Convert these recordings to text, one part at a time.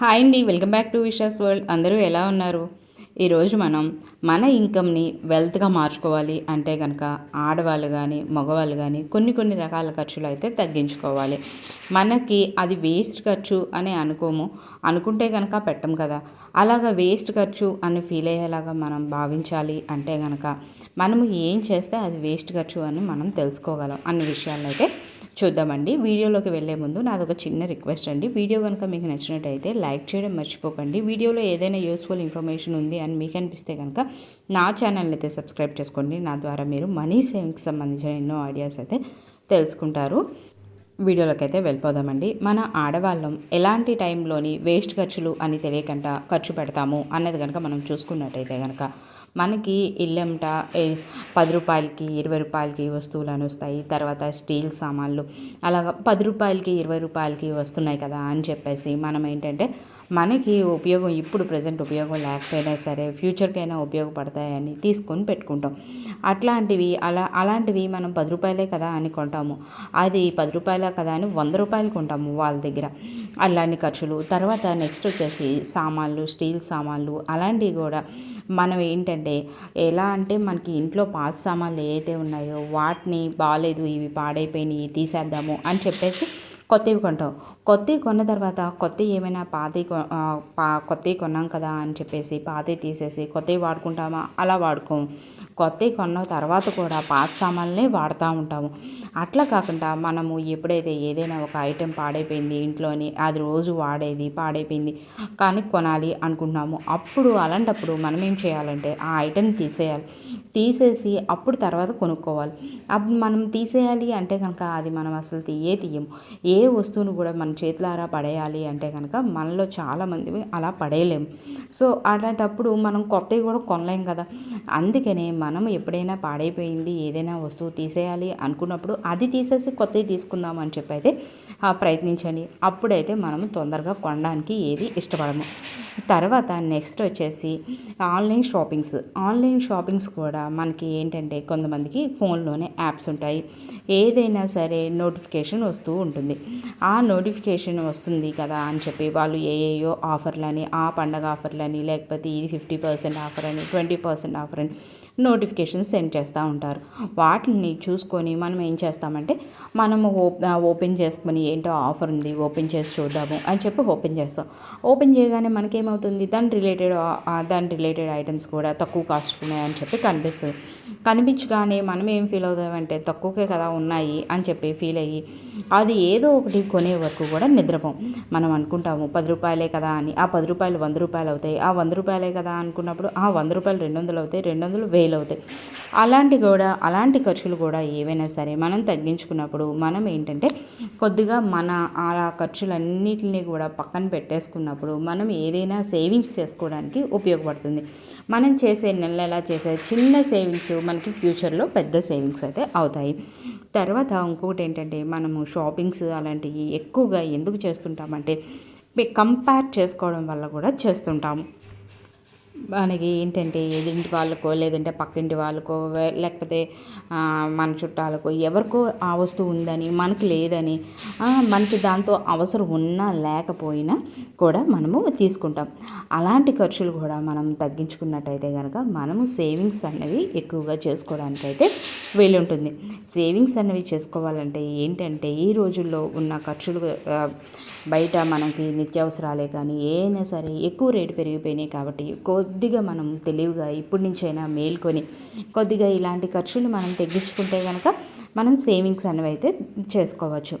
Hi అండి welcome back to Vishas world. అందరూ ఎలా ఉన్నారు? ఈరోజు మనం మన ఇన్కమ్ని వెల్త్గా మార్చుకోవాలి అంటే కనుక ఆడవాళ్ళు కానీ మగవాళ్ళు కానీ కొన్ని కొన్ని రకాల ఖర్చులు అయితే తగ్గించుకోవాలి. మనకి అది వేస్ట్ ఖర్చు అని అనుకోము. అనుకుంటే కనుక పెట్టం కదా. అలాగా వేస్ట్ ఖర్చు అని ఫీల్ అయ్యేలాగా మనం భావించాలి అంటే కనుక మనము ఏం చేస్తే అది వేస్ట్ ఖర్చు అని మనం తెలుసుకోగలం అన్ని విషయాలను అయితే చూద్దామండి. వీడియోలోకి వెళ్ళే ముందు నాది ఒక చిన్న రిక్వెస్ట్ అండి. వీడియో కనుక మీకు నచ్చినట్టయితే లైక్ చేయడం మర్చిపోకండి. వీడియోలో ఏదైనా యూస్ఫుల్ ఇన్ఫర్మేషన్ ఉంది అని మీకు అనిపిస్తే కనుక నా ఛానల్ని అయితే సబ్స్క్రైబ్ చేసుకోండి. నా ద్వారా మీరు మనీ సేవింగ్స్ సంబంధించిన ఎన్నో ఐడియాస్ అయితే తెలుసుకుంటారు. వీడియోలోకి అయితే వెళ్ళిపోదామండి. మన ఆడవాళ్ళం ఎలాంటి టైంలోని వేస్ట్ ఖర్చులు అని తెలియకుండా ఖర్చు పెడతాము అన్నది కనుక మనం చూసుకున్నట్టయితే కనుక మనకి ఇల్లెంట పది రూపాయలకి ఇరవై రూపాయలకి వస్తువులు అని వస్తాయి. తర్వాత స్టీల్ సామాన్లు. అలాగా పది రూపాయలకి ఇరవై రూపాయలకి వస్తున్నాయి కదా అని చెప్పేసి మనం ఏంటంటే మనకి ఉపయోగం ఇప్పుడు ప్రజెంట్ ఉపయోగం లేకపోయినా సరే ఫ్యూచర్కైనా ఉపయోగపడతాయని తీసుకొని పెట్టుకుంటాం. అట్లాంటివి అలా అలాంటివి మనం పది రూపాయలే కదా అని కొంటాము. అది పది రూపాయలే కదా అని వంద రూపాయలు కొంటాము వాళ్ళ దగ్గర. అలాంటి ఖర్చులు తర్వాత నెక్స్ట్ వచ్చేసి సామాన్లు స్టీల్ సామాన్లు అలాంటివి కూడా. మనం ఏంటంటే ఎలా అంటే మనకి ఇంట్లో పాత సామాన్లు ఏవైతే ఉన్నాయో వాటిని బాగాలేదు ఇవి పాడైపోయినాయి తీసేద్దాము అని చెప్పేసి కొత్తవి కొంటాం. కొత్తవి కొన్న తర్వాత కొత్తవి ఏమైనా పాతవి పా కొత్తవి కొన్నాం కదా అని చెప్పేసి పాతవి తీసేసి కొత్తవి వాడుకుంటామా? అలా వాడుకోము కొత్తవి కొన్న తర్వాత కూడా పాత సామాన్లే వాడుతూ ఉంటాము. అట్లా కాకుండా మనము ఎప్పుడైతే ఏదైనా ఒక ఐటెం పాడైపోయింది ఇంట్లోని అది రోజు వాడేది పాడైపోయింది కానీ కొనాలి అనుకుంటున్నాము. అప్పుడు అలాంటప్పుడు మనం ఏం చేయాలంటే ఆ ఐటెం తీసేయాలి. తీసేసి అప్పుడు తర్వాత కొనుక్కోవాలి. అప్పుడు మనం తీసేయాలి అంటే కనుక అది మనం అసలు తీయే తీయము. ఏ వస్తువును కూడా మన చేతులారా పడేయాలి అంటే కనుక మనలో చాలామంది అలా పడేయలేము. సో అలాంటప్పుడు మనం కొత్తవి కూడా కొనలేం కదా. అందుకనే మనం ఎప్పుడైనా పాడైపోయింది ఏదైనా వస్తువు తీసేయాలి అనుకున్నప్పుడు అది తీసేసి కొత్తవి తీసుకుందాం అని చెప్పి అయితే ప్రయత్నించండి. అప్పుడైతే మనం తొందరగా కొనడానికి ఏది ఇష్టపడము. తర్వాత నెక్స్ట్ వచ్చేసి ఆన్లైన్ షాపింగ్స్. ఆన్లైన్ షాపింగ్స్ కూడా మనకి ఏంటంటే కొంతమందికి ఫోన్లోనే యాప్స్ ఉంటాయి. ఏదైనా సరే నోటిఫికేషన్ వస్తూ ఉంటుంది. ఆ నోటిఫికేషన్ వస్తుంది కదా అని చెప్పి వాళ్ళు ఏఏయో ఆఫర్లని ఆ పండగ ఆఫర్లని లేకపోతే ఇది ఫిఫ్టీ పర్సెంట్ ఆఫర్ అని ట్వంటీ పర్సెంట్ ఆఫర్ అని నోటిఫికేషన్ సెండ్ చేస్తూ ఉంటారు. వాటిని చూసుకొని మనం ఏం చేస్తామంటే మనము ఓపెన్ చేసుకొని ఏంటో ఆఫర్ ఉంది ఓపెన్ చేసి చూద్దాము అని చెప్పి ఓపెన్ చేస్తాం. ఓపెన్ చేయగానే మనకేమవుతుంది? దాని రిలేటెడ్ దాని రిలేటెడ్ ఐటమ్స్ కూడా తక్కువ కాస్ట్ ఉన్నాయని చెప్పి కనిపిస్తుంది. కనిపించగానే మనం ఏం ఫీల్ అవుతామంటే తక్కువకే కదా ఉన్నాయి అని చెప్పి ఫీల్ అయ్యి అది ఏదో ఒకటి కొనే వరకు కూడా నిద్రపోం. మనం అనుకుంటాము పది రూపాయలే కదా అని ఆ పది రూపాయలు వంద రూపాయలు అవుతాయి ఆ వంద రూపాయలే కదా అనుకున్నప్పుడు ఆ వంద రూపాయలు రెండు వందలు అవుతాయి రెండు వందలు వేలు అవుతాయి అలాంటి కూడా అలాంటి ఖర్చులు కూడా ఏవైనా సరే మనం తగ్గించుకున్నప్పుడు మనం ఏంటంటే కొద్దిగా మన ఆ ఖర్చులన్నిటిని కూడా పక్కన పెట్టేసుకున్నప్పుడు మనం ఏదైనా సేవింగ్స్ చేసుకోవడానికి ఉపయోగపడుతుంది. మనం చేసే నెల ఎలా చేసే చిన్న సేవింగ్స్ మనకి ఫ్యూచర్లో పెద్ద సేవింగ్స్ అయితే అవుతాయి. తర్వాత ఇంకొకటి ఏంటంటే మనము షాపింగ్స్ అలాంటివి ఎక్కువగా ఎందుకు చేస్తుంటామంటే కంపేర్ చేసుకోవడం వల్ల కూడా చేస్తుంటాము. మనకి ఏంటంటే ఎదింటి వాళ్ళకో లేదంటే పక్కింటి వాళ్ళకో లేకపోతే మన చుట్టాలకో ఎవరికో ఆ వస్తువు ఉందని మనకి లేదని మనకి దాంతో అవసరం ఉన్నా లేకపోయినా కూడా మనము తీసుకుంటాం. అలాంటి ఖర్చులు కూడా మనం తగ్గించుకున్నట్టయితే కనుక మనము సేవింగ్స్ అనేవి ఎక్కువగా చేసుకోవడానికి అయితే వీలుంటుంది. సేవింగ్స్ అనేవి చేసుకోవాలంటే ఏంటంటే ఈ రోజుల్లో ఉన్న ఖర్చులు బయట మనకి నిత్యావసరాలే కానీ ఏదైనా సరే ఎక్కువ రేటు పెరిగిపోయినాయి కాబట్టి కొద్దిగా మనం తెలివిగా ఇప్పటి నుంచైనా మేల్కొని కొద్దిగా ఇలాంటి ఖర్చులు మనం తగ్గించుకుంటే కనుక మనం సేవింగ్స్ అనేవి అయితే చేసుకోవచ్చు.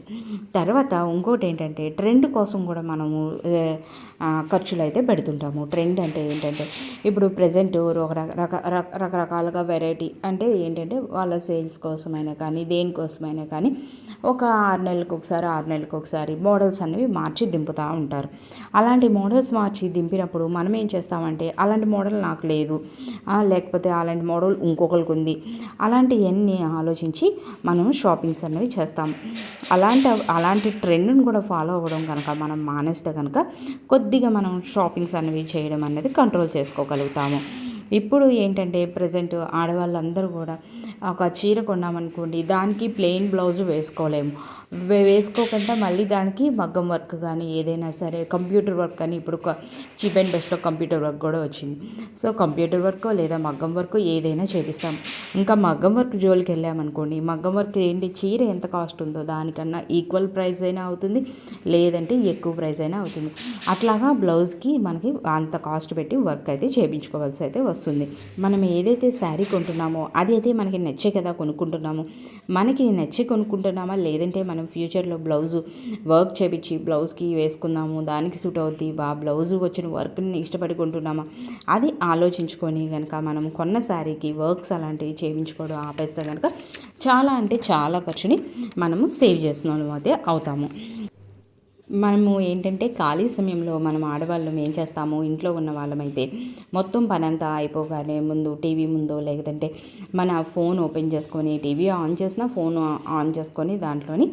తర్వాత ఇంకోటి ఏంటంటే ట్రెండ్ కోసం కూడా మనము ఖర్చులు అయితే పెడుతుంటాము. ట్రెండ్ అంటే ఏంటంటే ఇప్పుడు ప్రజెంట్ ఒక రక రకరకాలుగా వెరైటీ అంటే ఏంటంటే వాళ్ళ సేల్స్ కోసమైనా కానీ దేనికోసమైనా కానీ ఒక ఆరు నెలలకు ఒకసారి ఆరు నెలలకు ఒకసారి మోడల్స్ అనేవి మార్చి దింపుతూ ఉంటారు. అలాంటి మోడల్స్ మార్చి దింపినప్పుడు మనం ఏం చేస్తామంటే అలాంటి మోడల్ నాకు లేదు. లేకపోతే అలాంటి మోడల్ ఇంకొకరికి ఉంది. అలాంటివన్నీ ఆలోచించి మనం షాపింగ్స్ అనేవి చేస్తాం. అలాంటి అలాంటి ట్రెండ్ని కూడా ఫాలో అవ్వడం కనుక మనం మానేస్తే కనుక కొద్దిగా మనం షాపింగ్స్ అనేవి చేయడం అనేది కంట్రోల్ చేసుకోగలుగుతాము. ఇప్పుడు ఏంటంటే ప్రజెంట్ ఆడవాళ్ళందరూ కూడా ఒక చీర కొన్నామనుకోండి దానికి ప్లెయిన్ బ్లౌజ్ వేసుకోలేము. వేసుకోకుండా మళ్ళీ దానికి మగ్గం వర్క్ కానీ ఏదైనా సరే కంప్యూటర్ వర్క్ కానీ ఇప్పుడు చీప్ అండ్ బెస్ట్లో కంప్యూటర్ వర్క్ కూడా వచ్చింది. సో కంప్యూటర్ వర్క్ లేదా మగ్గం వర్క్ ఏదైనా చేపిస్తాం. ఇంకా మగ్గం వర్క్ జోలికి వెళ్ళామనుకోండి మగ్గం వర్క్ ఏంటి చీర ఎంత కాస్ట్ ఉందో దానికన్నా ఈక్వల్ ప్రైస్ అయినా అవుతుంది లేదంటే ఎక్కువ ప్రైస్ అయినా అవుతుంది. అట్లాగా బ్లౌజ్కి మనకి అంత కాస్ట్ పెట్టి వర్క్ అయితే చేయించుకోవాల్సి అయితే వస్తుంది. వస్తుంది. మనం ఏదైతే శారీ కొంటున్నామో అది అయితే మనకి నచ్చే కదా కొనుక్కుంటున్నాము. మనకి నచ్చి కొనుక్కుంటున్నామా? లేదంటే మనం ఫ్యూచర్లో బ్లౌజు వర్క్ చేపించి బ్లౌజ్కి వేసుకుందాము దానికి సూట్ అవుద్ది ఆ బ్లౌజు వచ్చిన వర్క్ని ఇష్టపడి కొంటున్నామా? అది ఆలోచించుకొని కనుక మనం కొన్న శారీకి వర్క్స్ అలాంటివి చేయించుకోవడం ఆపేస్తే కనుక చాలా అంటే చాలా ఖర్చుని మనము సేవ్ చేసిన అయితే అవుతాము. మనము ఏంటంటే ఖాళీ సమయంలో మనం ఆడవాళ్ళం ఏం చేస్తాము? ఇంట్లో ఉన్న వాళ్ళమైతే మొత్తం పనంతా అయిపోగానే ముందు టీవీ ముందు లేదంటే మన ఫోన్ ఓపెన్ చేసుకొని టీవీ ఆన్ చేసిన ఫోన్ ఆన్ చేసుకొని దాంట్లోని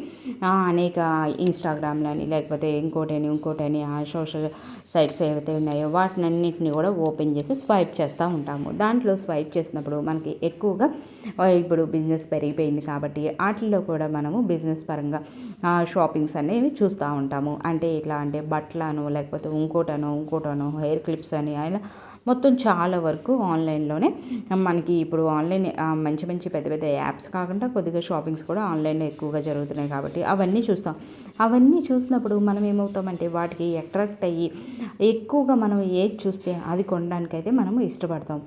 అనేక ఇన్స్టాగ్రామ్లని లేకపోతే ఇంకోటని ఇంకోటని ఆ సోషల్ సైట్స్ ఏవైతే ఉన్నాయో వాటినన్నింటినీ కూడా ఓపెన్ చేసి స్వైప్ చేస్తూ ఉంటాము. దాంట్లో స్వైప్ చేసినప్పుడు మనకి ఎక్కువగా ఇప్పుడు బిజినెస్ పెరిగిపోయింది కాబట్టి వాటిల్లో కూడా మనము బిజినెస్ పరంగా షాపింగ్స్ అనేవి చూస్తూ ఉంటాము. అంటే ఇట్లా అంటే బట్టలను లేకపోతే ఇంకోటనో ఇంకోటనో హెయిర్ క్లిప్స్ అని అయినా మొత్తం చాలా వరకు ఆన్లైన్లోనే. మనకి ఇప్పుడు ఆన్లైన్ మంచి మంచి పెద్ద పెద్ద యాప్స్ కాకుండా కొద్దిగా షాపింగ్స్ కూడా ఆన్లైన్లో ఎక్కువగా జరుగుతున్నాయి కాబట్టి అవన్నీ చూస్తాం. అవన్నీ చూసినప్పుడు మనం ఏమవుతామంటే వాటికి అట్రాక్ట్ అయ్యి ఎక్కువగా మనం ఏది చూస్తే అది కొనడానికైతే మనము ఇష్టపడతాం.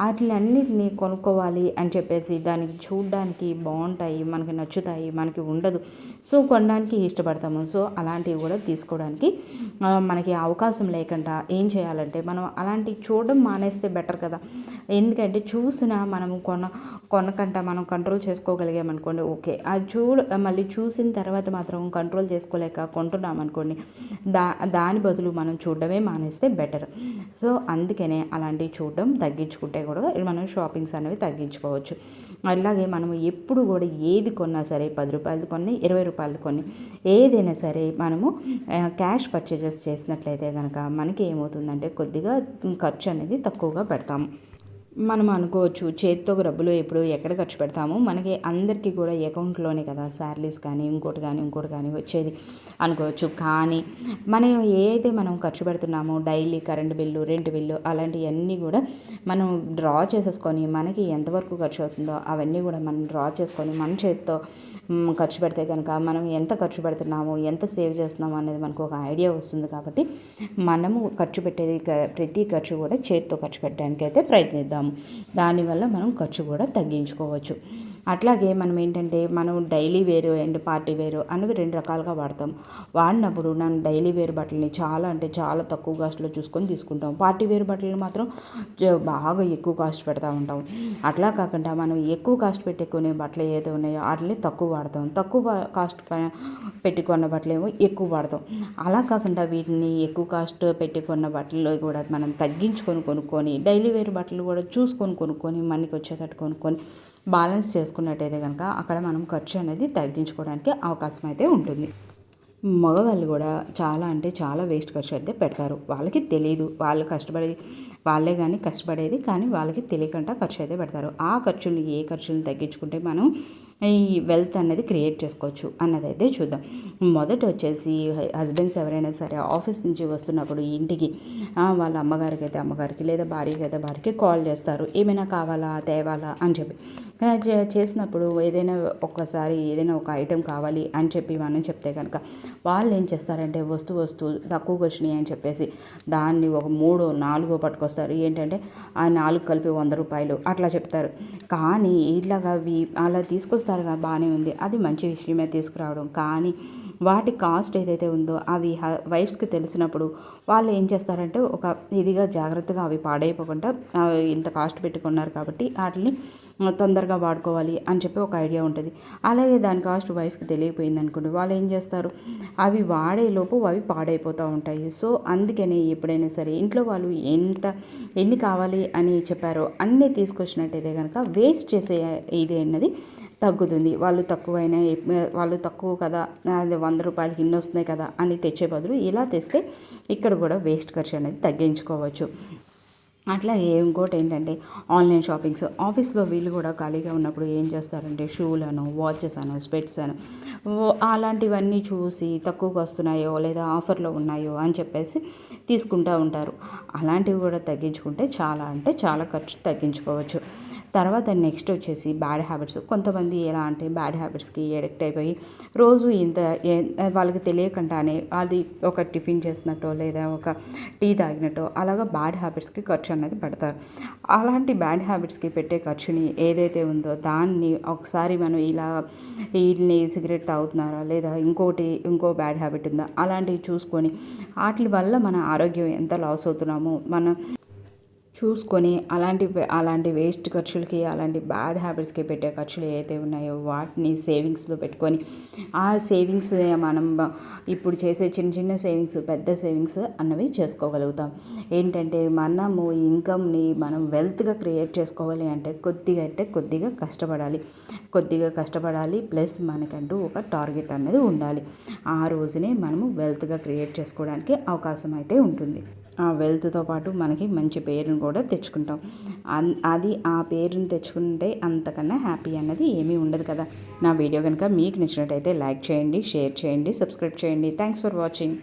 వాటిలన్నిటిని కొనుక్కోవాలి అని చెప్పేసి దానికి చూడడానికి బాగుంటాయి మనకి నచ్చుతాయి మనకి ఉండదు. సో కొనడానికి ఇష్టపడతాము. సో అలాంటివి కూడా తీసుకోవడానికి మనకి అవకాశం లేకుండా ఏం చేయాలంటే మనం అలాంటివి చూడ చూడడం మానేస్తే బెటర్ కదా. ఎందుకంటే చూసినా మనం కొన కొనకంట మనం కంట్రోల్ చేసుకోగలిగామనుకోండి ఓకే. అది చూడ మళ్ళీ చూసిన తర్వాత మాత్రం కంట్రోల్ చేసుకోలేక కొంటున్నామనుకోండి దా దాని బదులు మనం చూడడమే మానేస్తే బెటర్. సో అందుకనే అలాంటివి చూడడం తగ్గించుకుంటే కూడా మనం షాపింగ్స్ అనేవి తగ్గించుకోవచ్చు. అలాగే మనం ఎప్పుడు కూడా ఏది కొన్నా సరే పది రూపాయలది కొన్ని ఇరవై రూపాయలు కొన్ని ఏదైనా సరే మనము క్యాష్ పర్చేజెస్ చేసినట్లయితే కనుక మనకి ఏమవుతుందంటే కొద్దిగా ఖర్చు అనేది తక్కువగా పెడతాము మనం అనుకోవచ్చు చేతితో డబ్బులు ఎప్పుడు ఎక్కడ ఖర్చు పెడతాము? మనకి అందరికీ కూడా అకౌంట్లోనే కదా శాలరీస్ కానీ ఇంకోటి కానీ ఇంకోటి కానీ వచ్చేది అనుకోవచ్చు. కానీ మనం ఏదైతే మనం ఖర్చు పెడుతున్నామో daily current bill rent bill అలాంటివన్నీ కూడా మనం డ్రా చేసేసుకొని మనకి ఎంతవరకు ఖర్చు అవుతుందో అవన్నీ కూడా మనం డ్రా చేసుకొని మన చేతితో ఖర్చు పెడితే కనుక మనం ఎంత ఖర్చు పెడుతున్నామో ఎంత సేవ్ చేస్తున్నామో అనేది మనకు ఒక ఐడియా వస్తుంది కాబట్టి మనము ఖర్చు పెట్టేది ప్రతి ఖర్చు కూడా చేతితో ఖర్చు పెట్టడానికి అయితే ప్రయత్నిద్దాము. దానివల్ల మనం ఖర్చు కూడా తగ్గించుకోవచ్చు. అట్లాగే మనం ఏంటంటే మనం డైలీ వేరు అండ్ పార్టీ వేరు అనేవి రెండు రకాలుగా వాడతాం. వాడినప్పుడు మనం డైలీ వేర్ బట్టలని చాలా అంటే చాలా తక్కువ కాస్ట్లో చూసుకొని తీసుకుంటాం. పార్టీ వేర్ బట్టలు మాత్రం బాగా ఎక్కువ కాస్ట్ పెడతా ఉంటాం. అట్లా కాకుండా మనం ఎక్కువ కాస్ట్ పెట్టుకునే బట్టలు ఏదో ఉన్నాయో వాటిని తక్కువ వాడతాం. తక్కువ కాస్ట్ పెట్టుకున్న బట్టలు ఏమో ఎక్కువ వాడతాం. అలా కాకుండా వీటిని ఎక్కువ కాస్ట్ పెట్టుకున్న బట్టలు కూడా మనం తగ్గించుకొని కొనుక్కొని డైలీ వేర్ బట్టలు కూడా చూసుకొని కొనుక్కొని మనకి వచ్చేటట్టు కొనుక్కొని బ్యాలెన్స్ చేసుకున్నట్టయితే కనుక అక్కడ మనం ఖర్చు అనేది తగ్గించుకోవడానికి అవకాశం అయితే ఉంటుంది. మగవాళ్ళు కూడా చాలా అంటే చాలా వేస్ట్ ఖర్చు అయితే పెడతారు. వాళ్ళకి తెలియదు వాళ్ళు కష్టపడి వాళ్ళే కానీ కష్టపడేది కానీ వాళ్ళకి తెలియకుండా ఖర్చు అయితే పెడతారు. ఆ ఖర్చులు ఏ ఖర్చులను తగ్గించుకుంటే మనం ఈ వెల్త్ అనేది క్రియేట్ చేసుకోవచ్చు అన్నదైతే చూద్దాం. మొదట వచ్చేసి హస్బెండ్స్ ఎవరైనా సరే ఆఫీస్ నుంచి వస్తున్నప్పుడు ఇంటికి వాళ్ళ అమ్మగారికి అయితే అమ్మగారికి లేదా భార్యకి అయితే భార్యకి కాల్ చేస్తారు. ఏమైనా కావాలా తేవాలా అని చెప్పి. చేసినప్పుడు ఏదైనా ఒక్కసారి ఏదైనా ఒక ఐటెం కావాలి అని చెప్పి మనం చెప్తే కనుక వాళ్ళు ఏం చేస్తారంటే వస్తు వస్తు తక్కువకి వచ్చినాయి అని చెప్పేసి దాన్ని ఒక మూడో నాలుగో పట్టుకొస్తారు. ఏంటంటే ఆ నాలుగు కలిపి వంద రూపాయలు అట్లా చెప్తారు. కానీ ఇట్లాగా అలా తీసుకొస్తే చూస్తారుగా బాగానే ఉంది. అది మంచి విషయమే తీసుకురావడం. కానీ వాటి కాస్ట్ ఏదైతే ఉందో అవి వైఫ్స్కి తెలిసినప్పుడు వాళ్ళు ఏం చేస్తారంటే ఒక ఇదిగా జాగ్రత్తగా అవి పాడైపోకుండా ఇంత కాస్ట్ పెట్టుకున్నారు కాబట్టి వాటిని తొందరగా వాడుకోవాలి అని చెప్పి ఒక ఐడియా ఉంటుంది. అలాగే దాని కాస్ట్ వైఫ్కి తెలియపోయింది అనుకోండి వాళ్ళు ఏం చేస్తారు? అవి వాడేలోపు అవి పాడైపోతూ ఉంటాయి. సో అందుకనే ఎప్పుడైనా సరే ఇంట్లో వాళ్ళు ఎంత ఎన్ని కావాలి అని చెప్పారో అన్నీ తీసుకొచ్చినట్టయితే కనుక వేస్ట్ చేసే ఇది అన్నది తగ్గుతుంది. వాళ్ళు తక్కువైనా వాళ్ళు తక్కువ కదా అది వంద రూపాయలకి ఇన్ని వస్తున్నాయి కదా అని తెచ్చే బదులు ఇలా తెస్తే ఇక్కడ కూడా వేస్ట్ ఖర్చు అనేది తగ్గించుకోవచ్చు. అట్లా ఇంకోటి ఏంటంటే ఆన్లైన్ షాపింగ్స్ ఆఫీస్లో వీళ్ళు కూడా ఖాళీగా ఉన్నప్పుడు ఏం చేస్తారంటే షూలను వాచెస్ అను స్పెట్స్ అను అలాంటివన్నీ చూసి తక్కువకు వస్తున్నాయో లేదా ఆఫర్లో ఉన్నాయో అని చెప్పేసి తీసుకుంటూ ఉంటారు. అలాంటివి కూడా తగ్గించుకుంటే చాలా అంటే చాలా ఖర్చు తగ్గించుకోవచ్చు. తర్వాత నెక్స్ట్ వచ్చేసి బ్యాడ్ హ్యాబిట్స్. కొంతమంది ఎలా అంటే బ్యాడ్ హ్యాబిట్స్కి ఎడిక్ట్ అయిపోయి రోజు ఇంత ఏ- వాళ్ళకి తెలియకుండానే అది ఒక టిఫిన్ చేసినట్టో లేదా ఒక టీ తాగినట్టో అలాగా బ్యాడ్ హ్యాబిట్స్కి ఖర్చు అనేది పెడతారు. అలాంటి బ్యాడ్ హ్యాబిట్స్కి పెట్టే ఖర్చుని ఏదైతే ఉందో దాన్ని ఒకసారి మనం ఇలా వీటిని సిగరెట్ తాగుతున్నారా లేదా ఇంకోటి ఇంకో బ్యాడ్ హ్యాబిట్ ఉందా? అలాంటివి చూసుకొని వాటి వల్ల మన ఆరోగ్యం ఎంత లాస్ అవుతున్నామో మన చూసుకొని అలాంటి అలాంటి వేస్ట్ ఖర్చులకి అలాంటి బ్యాడ్ హ్యాబిట్స్కి పెట్టే ఖర్చులు ఏవైతే ఉన్నాయో వాటిని సేవింగ్స్లో పెట్టుకొని ఆ సేవింగ్స్ మనం ఇప్పుడు చేసే చిన్న చిన్న సేవింగ్స్ పెద్ద సేవింగ్స్ అన్నవి చేసుకోగలుగుతాం. ఏంటంటే మనము ఇన్కమ్ని మనం వెల్త్గా క్రియేట్ చేసుకోవాలి అంటే కొద్దిగా అంటే కొద్దిగా కష్టపడాలి. కొద్దిగా కష్టపడాలి ప్లస్ మనకంటూ ఒక టార్గెట్ అనేది ఉండాలి. ఆ రోజునే మనము వెల్త్గా క్రియేట్ చేసుకోవడానికి అవకాశం అయితే ఉంటుంది. వెల్త్తో పాటు మనకి మంచి పేరును కూడా తెచ్చుకుంటాం. అన్- అది ఆ పేరుని తెచ్చుకుంటే అంతకన్నా హ్యాపీ అన్నది ఏమీ ఉండదు కదా. నా వీడియో కనుక మీకు నచ్చినట్టయితే లైక్ చేయండి షేర్ చేయండి సబ్స్క్రైబ్ చేయండి. Thanks for watching.